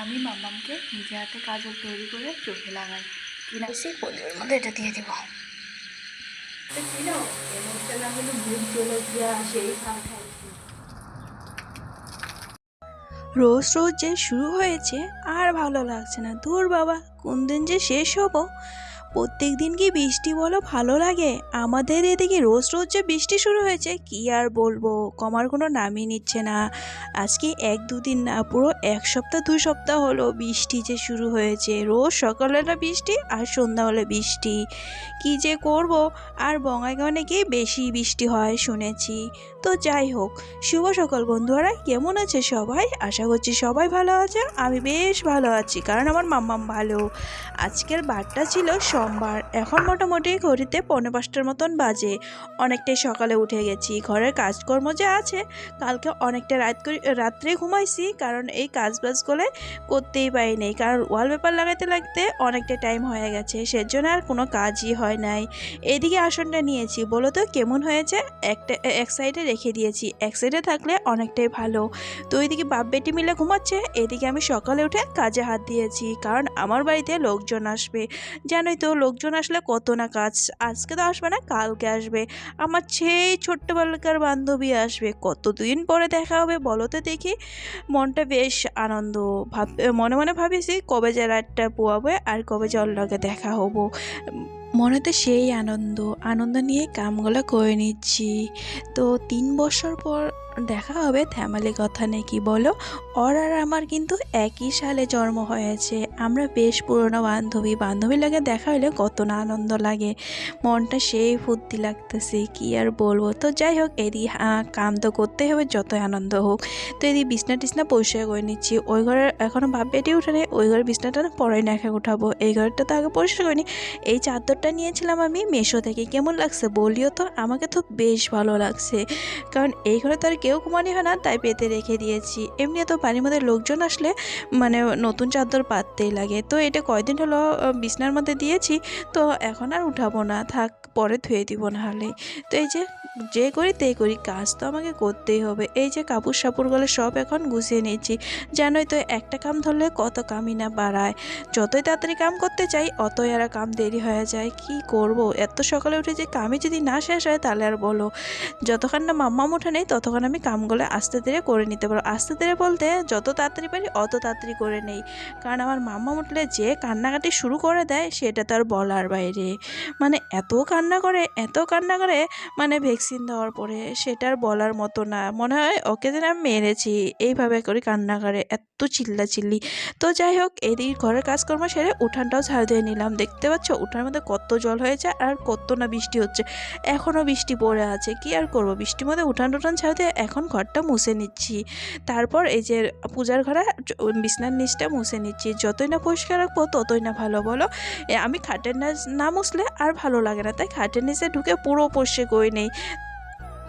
আমি মামামকে নিজে হাতে কাজল তৈরি করে চোখে লাগাই। কিনা সেই পনিরের মধ্যে এটা দিয়ে দেবো। রোজ রোজ যে শুরু হয়েছে আর ভালো লাগছে না। দূর বাবা কোন দিন যে শেষ হব? প্রত্যেক দিন কি বৃষ্টি বলো, ভালো লাগে। আমাদের এদিকে রোজ রোজ যে বৃষ্টি শুরু হয়েছে, কি আর বলব? কমার কোনো নামই নিচ্ছে না। আজকে এক দুদিন না, পুরো এক সপ্তাহ দুই সপ্তাহ হলো বৃষ্টি যে শুরু হয়েছে। রোজ সকালবেলা বৃষ্টি আর সন্ধ্যা হলে বৃষ্টি। কি যে করব? আর বঙ্গাইগানে গিয়ে বেশি বৃষ্টি হয়, শুনেছি। তো যাই হোক, শুভ সকাল বন্ধুরা। কেমন আছে সবাই? আশা করছি সবাই ভালো আছে। আমি বেশ ভালো আছি, কারণ আমার মাম্মাম ভালো। আজকের বারটা ছিল সোমবার। এখন মোটামুটি ঘড়িতে পৌনে পাঁচটার মতন বাজে। অনেকটাই সকালে উঠে গেছি। ঘরের কাজকর্ম যে আছে, কালকে অনেকটা রাত করে, রাত্রে ঘুমাইছি, কারণ এই কাজ বাজগুলো করতেই পারিনি। কারণ ওয়ালপেপার লাগাতে লাগতে অনেকটা টাইম হয়ে গেছে, সেজন্য আর কোনো কাজই হয় নাই। এদিকে আসনটা নিয়েছি, বলো তো কেমন হয়েছে? একটা এক সাইডে রেখে দিয়েছি। এক সাইডে থাকলে অনেকটাই ভালো। তো ওইদিকে বাপ বেটি মিলে ঘুমাচ্ছে। এদিকে আমি সকালে উঠে কাজে হাত দিয়েছি, কারণ আমার বাড়িতে লোকজন আসবে। জানোই তো, লোকজন আসলে কত না কাজ। আজকে তো আসবে না, কালকে আসবে। আমার সেই ছোট্টবেলাকার বান্ধবী আসবে। কতদিন পরে দেখা হবে বলো তো দেখি। মনটা বেশ আনন্দ। ভাব, মনে মনে ভাবিছি কবে যে রাতটা পোয়াবে আর কবে জল লগে দেখা হব। মনেতে সেই আনন্দ আনন্দ নিয়ে কামগুলো করে নিচ্ছি। তো তিন বছর পর দেখা হবে থ্যামালি কথা নেই নাকি বলো? ওর আর আমার কিন্তু একই সালে জন্ম হয়েছে। আমরা বেশ পুরনো বান্ধবী। বান্ধবী লাগে দেখা হলে কত না আনন্দ লাগে। মনটা সেই ফুর্তি লাগতেছে, কি আর বলব? তো যাই হোক, এদি কাম তো করতে হবে, যতই আনন্দ হোক। তো এদি বিছনা টিছনা পরিষ্কার করে নিচ্ছি। ওই ঘরে এখনও ভাব বেটে উঠে নেই, ওই ঘরের বিছনাটা না পরে না একা উঠাবো এই ঘরটা তো আগে পরিষ্কার করিনি। এই চাদরটা নিয়েছিলাম আমি মেশো থেকে। কেমন লাগছে বলিও তো? আমাকে তো বেশ ভালো লাগছে। কারণ এই ঘরে তো আর কেউ ঘুমানি হয় না, তাই পেতে রেখে দিয়েছি। এমনি তো বাড়ির মধ্যে লোকজন আসলে মানে নতুন চাদর পাততেই লাগে। তো এটা কয়দিন হলো বিছনার মধ্যে দিয়েছি, তো এখন আর উঠাবো না। থাক, পরে ধুয়ে দিব না হলে তো এই যে যে করি তেই করি, কাজ তো আমাকে করতেই হবে। এই যে কাপড় সাপড়গুলো সব এখন গুছিয়ে নিয়েছি জানোই তো, একটা কাম ধরলে কত কামই না বাড়ায়। যতই তাড়াতাড়ি কাম করতে চাই, অতই আর কাম দেরি হয়ে যায়। কি করব? এত সকালে উঠে যে কামই যদি না শেষ হয়, তাহলে আর বলো। যতক্ষণ না মাম্মা উঠে নেই, ততক্ষণ আমি কামগুলো আস্তে ধীরে করে নিতে পারব। আস্তে ধীরে বলতে, যত তাড়াতাড়ি পারি, অত তাড়াতাড়ি করে নেই। কারণ আমার মাম্মা উঠলে যে কান্নাকাটি শুরু করে দেয়, সেটা তো আর বলার বাইরে। মানে এত কান্না করে, এত কান্না করে মানে ভ্যাকসিন দেওয়ার পরে সেটা আর বলার মতো না। মনে হয় ওকে যেন আমি মেরেছি। এইভাবে করে কান্না করে এত চিল্লা চিল্লি তো যাই হোক এদিকে ঘরের কাজকর্ম সেরে উঠানটাও ঝাড় দিয়ে নিলাম। দেখতে পাচ্ছ, উঠানের মধ্যে কত জল হয়েছে আর কত না বৃষ্টি হচ্ছে। এখনও বৃষ্টি পড়ে আছে, কি আর করব? বৃষ্টির মধ্যে উঠান টুঠান ছাড় দিয়ে এখন ঘরটা মুছে নিচ্ছি। তারপর এই যে পূজার ঘরে বিছনার নিচটা মুছে নিচ্ছি। যতই না পরিষ্কার রাখব, ততই না ভালো, বলো? আমি খাটের নিচ না মুছলে আর ভালো লাগে না। তাই খাটের নিচে ঢুকে পুরো পরিষ্কার করে নেই।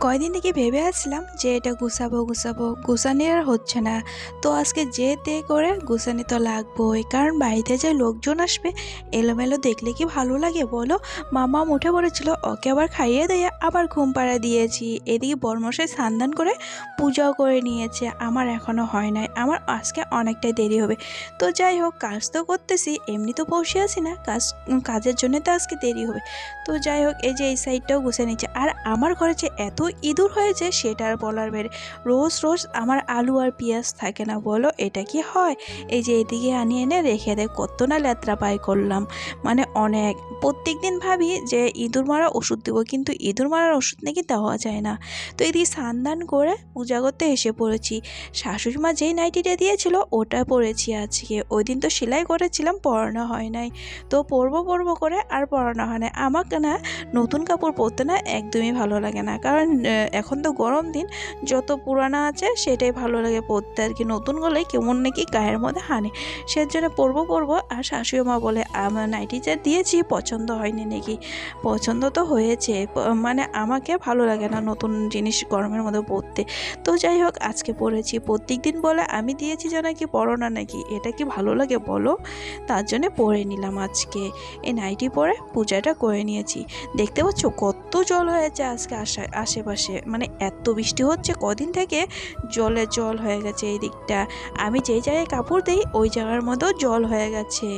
কয়দিন থেকে ভেবে আসলাম যে এটা গুছাবো গুছাবো। গুছানি আর হচ্ছে না। তো আজকে যে তে করে গুছানি তো লাগবোই। কারণ বাড়িতে যে লোকজন আসবে, এলোমেলো দেখলে কি ভালো লাগে বলো? মামা উঠে পড়েছিল ওকে আবার খাইয়ে দিয়ে আবার ঘুম পাড়া দিয়েছি। এদিকে বর্মশাই স্নান করে পূজাও করে নিয়েছে। আমার এখনও হয় নাই। আমার আজকে অনেকটাই দেরি হবে। তো যাই হোক, কাজ তো করতেছি, এমনি তো বসে আছি না। কাজ, কাজের জন্য তো আজকে দেরি হবে। তো যাই হোক, এই যে এই সাইডটাও গুছে নিচ্ছে আর আমার ঘরে যে এত ইঁদুর হয়েছে সেটা আর বলার বেড়ে রোজ রোজ আমার আলু আর পেঁয়াজ থাকে না বলো, এটা কি হয়? এই যে এদিকে আনি এনে রেখে দেয় কত না লেত্রা পাই করলাম। মানে অনেক। প্রত্যেক দিন ভাবি যে ইঁদুর মারা ওষুধ দেবো, কিন্তু ইঁদুর মারার ওষুধ নাকি দেওয়া যায় না। তো এদিকে স্নান করে পূজা করতে এসে পড়েছি। শাশুড়ি মা যেই নাইটিটা দিয়েছিল, ওটা পরেছি আজকে। ওই দিন তো সেলাই করেছিলাম, পরানো হয় নাই। তো পরবো পরবো করে আর পরানো হয় না আমাকে না নতুন কাপড় পরতে না একদমই ভালো লাগে না। কারণ এখন তো গরম দিন, যত পুরানা আছে সেটাই ভালো লাগে পরতে আর কি। নতুন গলেই কেমন নাকি গায়ের মধ্যে হানে। সেজন্য পরবো পরবো আর শাশুড়ি মা বলে আমার নাইটি যা দিয়েছি পছন্দ হয়নি নাকি? পছন্দ তো হয়েছে মানে আমাকে ভালো লাগে না নতুন জিনিস গরমের মধ্যে পরতে। তো যাই হোক, আজকে পরেছি। প্রত্যেক দিন বলে, আমি দিয়েছি যে নাকি পরো না নাকি? এটা কি ভালো লাগে বলো? তার জন্য পরে নিলাম আজকে। এই নাইটি পরে পূজাটা করে নিয়েছি। দেখতে পাচ্ছ কত জল হয়েছে আজকে আশা, আশেপাশে। আশেপাশে মানে এত বৃষ্টি হচ্ছে, কদিন থেকে জলে জল হয়ে গেছে এই দিকটা। আমি যেই জায়গায় কাপড় দিই, ওই জায়গার মতো জল হয়ে গেছে।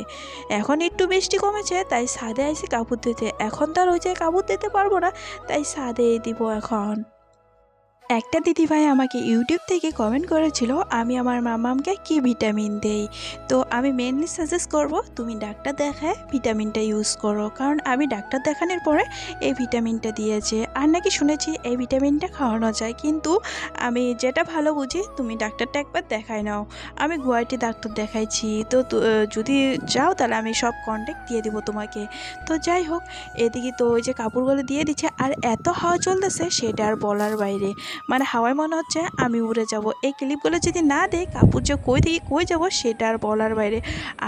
এখন একটু বৃষ্টি কমেছে, তাই সাদে আইসি কাপড় দিতে। এখন তো আর ওই জায়গায় কাপড় দিতে পারব না, তাই সাদেই দিব এখন। একটা দিদিভাই আমাকে ইউটিউব থেকে কমেন্ট করেছিল, আমি আমার মামামকে কি ভিটামিন দেই? তো আমি মেনলি সাজেস্ট করব, তুমি ডাক্তার দেখায় ভিটামিনটা ইউজ করো। কারণ আমি ডাক্তার দেখানোর পরে এই ভিটামিনটা দিয়েছে। আর নাকি শুনেছি এই ভিটামিনটা খাওয়ানো যায়, কিন্তু আমি যেটা ভালো বুঝি, তুমি ডাক্তারটা একবার দেখাই নাও। আমি গুয়াহাটি ডাক্তার দেখাইছি, তো যদি যাও তাহলে আমি সব কন্ট্যাক্ট দিয়ে দিব তোমাকে। তো যাই হোক, এদিকে তো ওই যে কাপড়গুলো দিয়ে দিচ্ছে, আর এত হাওয়া চলতেছে, সেটা আর বলার বাইরে। মানে হাওয়ায় মনে হচ্ছে আমি উড়ে যাব। এই ক্লিপগুলো যদি না দেয় কাপড় যে কই থেকে কই যাব সেটা আর বলার বাইরে।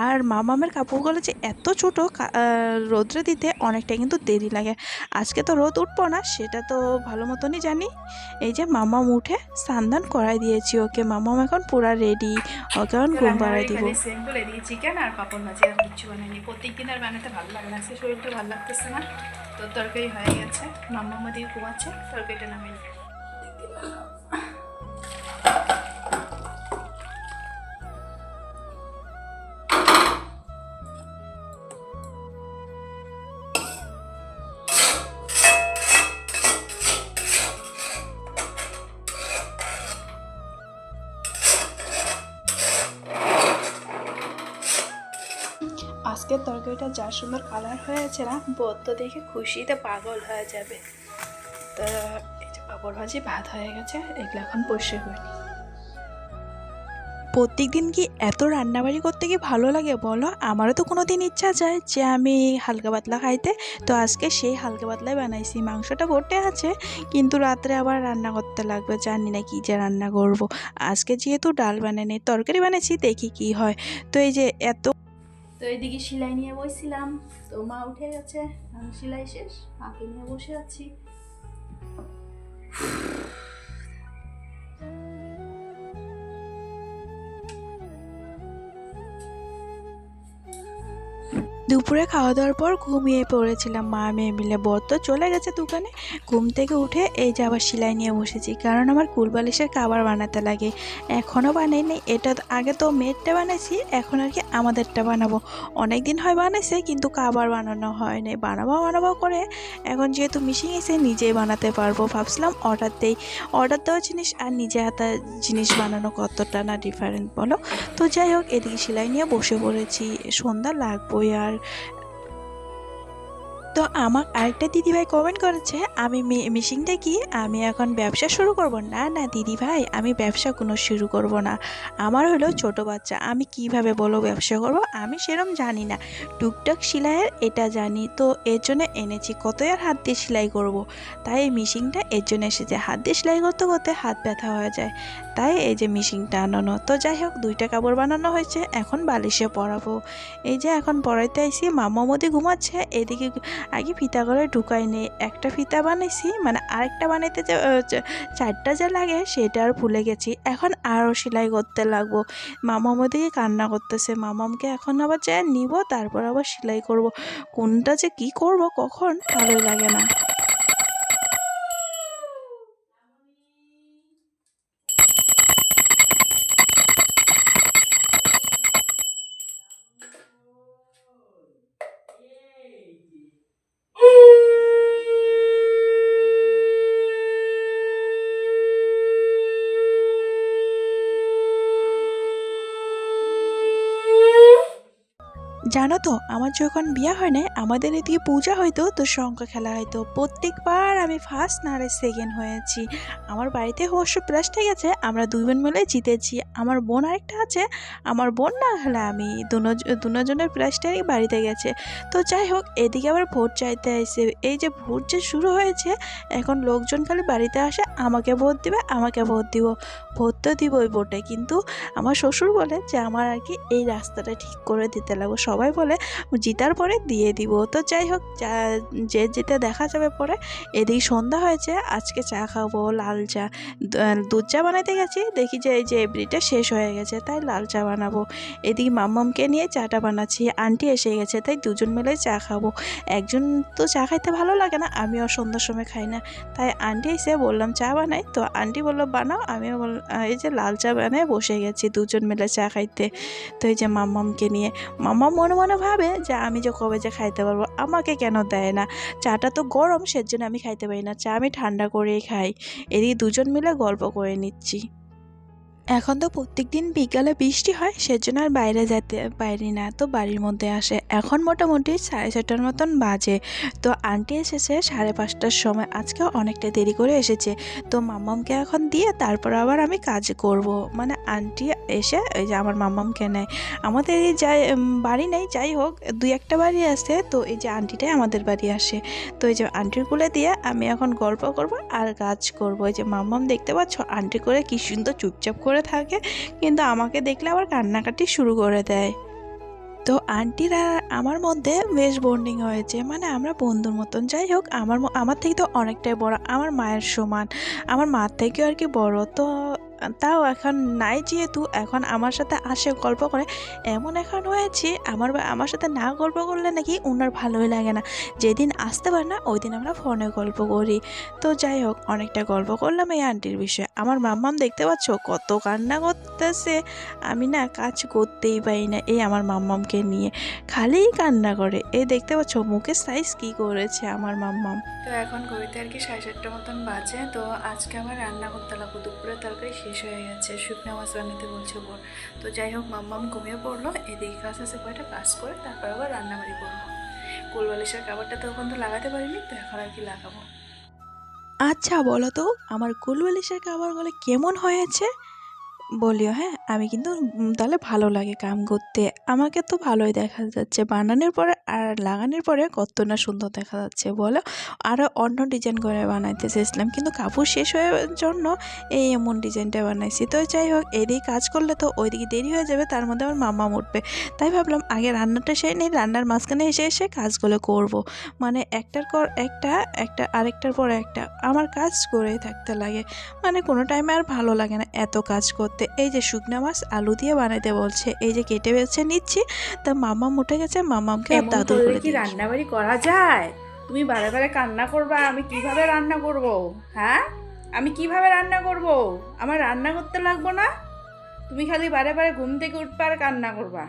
আর মামামের কাপড়গুলো যে এত ছোটো রোদ্রে দিতে অনেকটা কিন্তু দেরি লাগে। আজকে তো রোদ উঠবো না সেটা তো ভালো মতনই জানি। এই যে মামাম উঠে স্নান করাই দিয়েছি ওকে। মামাম এখন পুরা রেডি ওকে এখন ঘুম পাড়াই দিব। চিকেন আর পাপড় ভাজি আর কিছু বানাইনি। প্রত্যেকদিন আর বানাতে ভালো লাগে না আজকে শরীরটা ভালো লাগতেছে না। তো তরকারি হয়ে গেছে মাম্মা আমাদের ঘুমাচ্ছে তরকারিটা নামিয়ে। আজকের তরকারিটা যা সুন্দর কালার হয়েছে না তো দেখে খুশিতে পাগল হয়ে যাবে। তো পাপড় ভাজি ভাত হয়ে গেছে এগুলো এখন বসে করি। প্রত্যেক দিন কি এত রান্নাবাড়ি করতে কি ভালো লাগে বলো? আমারও তো কোনো দিন ইচ্ছা যায় যে আমি হালকা পাতলা খাইতে। তো আজকে সেই হালকা পাতলাই বানাইছি মাংসটা বটে আছে কিন্তু রাত্রে আবার রান্না করতে লাগবে জানি না কি যে রান্না করব। আজকে যেহেতু ডাল বানানি তরকারি বানাইছি দেখি কি হয়। তো এই যে এত তো এইদিকে সেলাই নিয়ে বসছিলাম তো মা উঠে গেছে আমি সেলাই শেষ মাকে নিয়ে বসে আছি। Thank you. দুপুরে খাওয়া দাওয়ার পর ঘুমিয়ে পড়েছিলাম। মা মেয়ে মিলে। বর তো চলে গেছে দোকানে। ঘুম থেকে উঠে এই যে আবার সেলাই নিয়ে বসেছি, কারণ আমার কুলবালিশের খাবার বানাতে লাগে। এখনও বানাইনি, এটা আগে তো মেয়েরটা বানাইছি, এখন আর কি আমাদেরটা বানাবো। অনেক দিন হয় বানাইছে, কিন্তু খাবার বানানো হয়নি। বানাবো বানাবো করে। এখন যেহেতু মিশিং এসে নিজেই বানাতে পারব। ভাবছিলাম অর্ডার দেই। অর্ডার দেওয়া জিনিস আর নিজে হাতে জিনিস বানানো কতটা না ডিফারেন্ট বলো? তো যাই হোক, এদিকে সেলাই নিয়ে বসে পড়েছি। সন্ধ্যা লাগবোই আর তো আমার আরেকটা দিদিভাই কমেন্ট করেছে, আমি মিশিংটা কি? আমি এখন ব্যবসা শুরু করব না না দিদিভাই, আমি ব্যবসা কোনো শুরু করব না। আমার হলো ছোট বাচ্চা, আমি কীভাবে বলো ব্যবসা করব? আমি সেরম জানি না। টুকটাক সেলাইয়ের এটা জানি, তো এর জন্য এনেছি, কতই আর হাত দিয়ে সেলাই করব? তাই এই মিশিংটা এর জন্য এসেছে। হাত দিয়ে সেলাই করতে করতে হাত ব্যথা হয়ে যায়। তাই এই যে মিশিংটা আনানো। তো যাই হোক, দুইটা কাপড় বানানো হয়েছে, এখন বালিশে পরাবো। এই যে এখন পরাইতে আইসি মামা মদি ঘুমাচ্ছে, এদিকে আগে ফিতা করে ঢুকাই নেই একটা ফিতা বানাইছি মানে আরেকটা বানাইতে যে চারটা যে লাগে, সেটা আর ভুলে গেছি। এখন আরও সেলাই করতে লাগবো। মামাম ওদিকে কান্না করতেছে, মামামকে এখন আবার যা নিব, তারপর আবার সেলাই করব। কোনটা যে কি করব কখন, ভালোই লাগে না। জানো তো, আমার যখন বিয়ে হয় না আমাদের এদিকে পূজা হয়তো তো শঙ্খ খেলা হয়তো প্রত্যেকবার আমি ফার্স্ট নারে সেকেন্ড হয়েছি। আমার বাড়িতে অবশ্য প্রাইজটা গেছে আমরা দুই বোন মিলে জিতেছি। আমার বোন আরেকটা আছে, আমার বোন না হলে আমি দুজনের প্রাইজটাই বাড়িতে গেছে। তো যাই হোক, এদিকে আবার ভোট চাইতে আসে এই যে ভোট যে শুরু হয়েছে, এখন লোকজন খালি বাড়িতে আসে, আমাকে ভোট দিবে, আমাকে ভোট দিব। ভোট তো দিব ওই ভোটে, কিন্তু আমার শ্বশুর বলে যে, আমার আর কি এই রাস্তাটা ঠিক করে দিতে লাগবো। সবাই বলে, জিতার পরে দিয়ে দিব। তো যাই হোক, যে যেতে দেখা যাবে পরে, এদিকে সন্ধ্যা হয়েছে, আজকে চা খাব, লাল চা। দুধ চা বানাইতে গেছি, দেখি যে এই যে এভরিটা শেষ হয়ে গেছে, তাই লাল চা বানাবো। এদিকে মাম্মামকে নিয়ে চাটা বানাচ্ছি, আন্টি এসে গেছে, তাই দুজন মিলে চা খাব। একজন তো চা খাইতে ভালো লাগে না, আমিও সন্ধ্যার সময় খাই না। তাই আন্টি এসে বললাম, চা বানাই। তো আন্টি বলল, বানাও। আমিও বল, এই যে লাল চা বানায় বসে গেছি, দুজন মিলে চা খাইতে। তো এই যে মাম্মামকে নিয়ে, মাম্মা মনে মনে মনে ভাবে যে আমি যে কবে যে খাইতে পারব, আমাকে কেন দেয় না? চাটা তো গরম, সেজন্য আমি খাইতে পারি না। চা আমি ঠান্ডা করেই খাই। এদিকে দুজন মিলে গল্প করে নিচ্ছি। এখন তো প্রত্যেক দিন বিকালে বৃষ্টি হয়, সেজন্য আর বাইরে যেতে পারি না। তো বাড়ির মধ্যে আসে। এখন মোটামুটি সাড়ে ছটার মতন বাজে। তো আন্টি এসেছে সাড়ে পাঁচটার সময়। আজকে অনেকটা দেরি করে এসেছে। তো মাম্মামকে এখন দিয়ে তারপর আবার আমি কাজ করব। মানে আন্টি এসে এই যে আমার মাম্মামকে নেয়। আমাদের এই যাই বাড়ি নেই, যাই হোক, দুই একটা বাড়ি আছে। তো এই যে আন্টিটাই আমাদের বাড়ি আসে। তো এই যে আন্টির কুলে দিয়ে আমি এখন গল্প করব আর কাজ করব। এই যে মাম্মাম দেখতে পাচ্ছ, আন্টি করে কি সুন্দর চুপচাপ করে থাকে, কিন্তু আমাকে দেখলে আবার কান্নাকাটি শুরু করে দেয়। তো আন্টির আর আমার মধ্যে বেশ বন্ডিং হয়েছে। মানে আমরা বন্ধুর মতন। যাই হোক, আমার আমার থেকে তো অনেকটাই বড়। আমার মায়ের সমান। আমার মার থেকেও আর কি বড়। তো তাও এখন নাই যেহেতু, এখন আমার সাথে আসে গল্প করে। এমন এখন হয়েছে, আমার আমার সাথে না গল্প করলে নাকি ওনার ভালোই লাগে না। যেদিন আসতে পারে না, ওই দিন আমরা ফোনে গল্প করি। তো যাই হোক, অনেকটা গল্প করলাম এই আন্টির বিষয়ে। আমার মাম্মাম দেখতে পাচ্ছ, কত কান্না করতেছে। আমি না কাজ করতেই পারি না এই আমার মাম্মামকে নিয়ে। খালিই কান্না করে। এই দেখতে পাচ্ছ, মুখের সাইজ কি করেছে আমার মাম্মাম। তো এখন ঘড়িতে আর কি সাড়ে চারটা মতন বাজে। তো আজকে আমার রান্না করতে লাগবো, দুপুরের তরকারি শেষ হয়ে গেছে, শুকনো মাছ বানাতে বলছে বোর। তো যাই হোক, মাম্মাম ঘুমিয়ে পড়ল, এদিকে কাজ আছে কয়টা কাজ করে, তারপর আবার রান্নাবাড়ি করব। কোলবালিশের খাবারটা তো ওখান তো লাগাতে পারিনি, তো এখন আর কি লাগাবো। আচ্ছা বলো তো, আমার কুলবালিশের খাবারগুলো কেমন হয়েছে? বলিও হ্যাঁ আমি কিন্তু তাহলে ভালো লাগে কাম করতে। আমাকে তো ভালোই দেখা যাচ্ছে। বানানোর পরে আর লাগানোর পরে কত না সুন্দর দেখা যাচ্ছে, বলো? আরও অন্য ডিজাইন করে বানাইতে চেয়েছিলাম, কিন্তু কাপড় শেষ হওয়ার জন্য এই এমন ডিজাইনটা বানাইছি। তো যাই হোক এদিকে কাজ করলে তো ওইদিকে দেরি হয়ে যাবে, তার মধ্যে আমার মামা উঠবে তাই ভাবলাম, আগে রান্নাটা সেরে নিই, রান্নার মাঝখানে এসে এসে কাজগুলো করব। মানে একটার পর একটা একটা আরেকটার পর একটা। আমার কাজ করেই থাকতে লাগে। মানে কোনো টাইমে আর ভালো লাগে না, এত কাজ করতে। এই যে শুকনো মাছ আলু দিয়ে বানাইতে বলছে এই যে কেটে বেছে নিচ্ছি তা মামাম উঠে গেছে মামামকে আর দাদু করে কি। রান্নাবাড়ি করা যায়? তুমি বারে বারে কান্না করবা আমি কীভাবে রান্না করব? হ্যাঁ? আমি কীভাবে রান্না করব? আমার রান্না করতে লাগবো না? তুমি খালি বারে বারে ঘুম থেকে উঠবা আর কান্না করবা।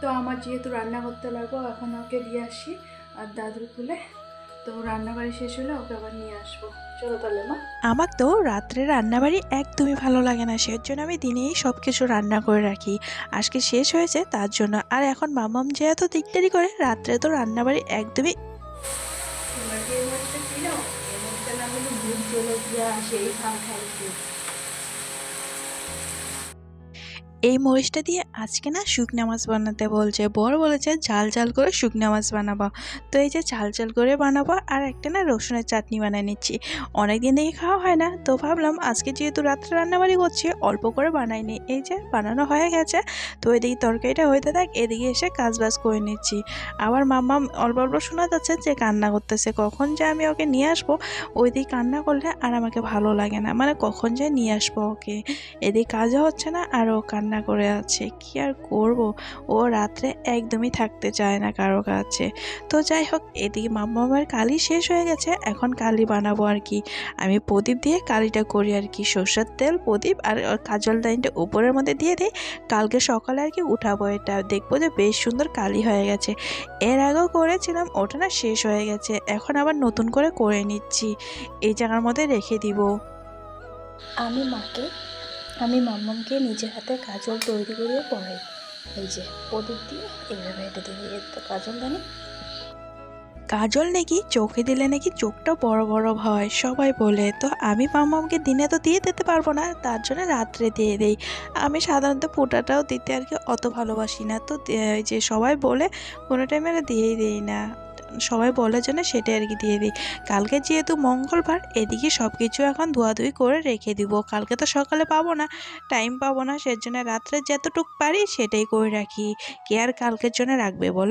তো আমার যেহেতু রান্না করতে লাগবো এখন ওকে দিয়ে আসি আর দাদুর তুলে তো রান্নাবাড়ি শেষ হলে ওকে আবার নিয়ে আসব। চলো তাহলে মা। আমার তো রাত্রে রান্নাবাড়ি একদমই ভালো লাগে না সেই জন্য আমি দিনেই সব কিছু রান্না করে রাখি। আজকে শেষ হয়েছে তার জন্য। আর এখন মামাম যে এত দিকদারি করে রাত্রে তো রান্নাবাড়ি একদমই সেই খাম খাইছি এই মরিচটা দিয়ে আজকে না শুকনা মাছ বানাতে বলছে। বর বলেছে ঝাল ঝাল করে শুকনা মাছ বানাবো। তো এই যে ঝাল ঝাল করে বানাবো আর একটা না রসুনের চাটনি বানিয়ে নিচ্ছি। অনেক দিন থেকে খাওয়া হয় না, তো ভাবলাম আজকে যেহেতু রাত্রে রান্নাবাড়ি করছি, অল্প করে বানাই নি। এই যে বানানো হয়ে গেছে, তো এদিকে তরকারিটা হইতে থাক, এদিকে এসে কাজ বাজ করে নিচ্ছি। আবার মাম্মা অল্প অল্প শোনা যাচ্ছে যে কান্না করতেছে, কখন যে আমি ওকে নিয়ে আসব, ওইদিকে কান্না করলে আর আমাকে ভালো লাগে না। মানে কখন যে নিয়ে আসব ওকে। এদিকে কাজও হচ্ছে না, আর ও কান্না করে আছে। কি আর করব? ও রাত্রে একদমই থাকতে চায় না কারও কাছে। তো যাই হোক, এদিকে মাম্মামের কালি শেষ হয়ে গেছে, এখন কালি বানাবো আর কি। আমি প্রদীপ দিয়ে কালিটা করি আর কি, সর্ষের তেল, প্রদীপ আর কাজল দাইনটা উপরের মধ্যে দিয়ে দিই কালকে সকালে আর কি উঠাবো এটা। দেখব যে বেশ সুন্দর কালি হয়ে গেছে। এর আগেও করেছিলাম, ওটা না শেষ হয়ে গেছে। এখন আবার নতুন করে করে নিচ্ছি। এই জায়গার মধ্যে রেখে দিব। আমি মাকে আমি মাম্মামকে নিজের হাতে কাজল তৈরি করিয়ে পড়াই। এই যে, প্রদীপ দিয়ে এইভাবে এটা দিয়ে তো কাজল, জানি? কাজল নাকি চোখে দিলে নাকি চোখটা বড় বড় হয়, সবাই বলে। তো আমি মামাকে দিনে তো দিয়ে দিতে পারব না, তার জন্য রাত্রে দিয়ে দেই। আমি সাধারণত ফোঁটাটাও দিতে আর কি অত ভালোবাসি না। তো যে সবাই বলে কোনো টাইমে দিয়েই দিই না। সবাই বলে যেন সেটাই আর কি দিয়ে দিই। কালকে যেহেতু মঙ্গলবার, এদিকে সব কিছু এখন ধোয়াধুই করে রেখে দিব। কালকে তো সকালে পাবো না টাইম পাবো না, সেজন্য রাত্রে যতটুক পারি সেটাই করে রাখি। কে আর কালকের জন্য রাখবে বলো?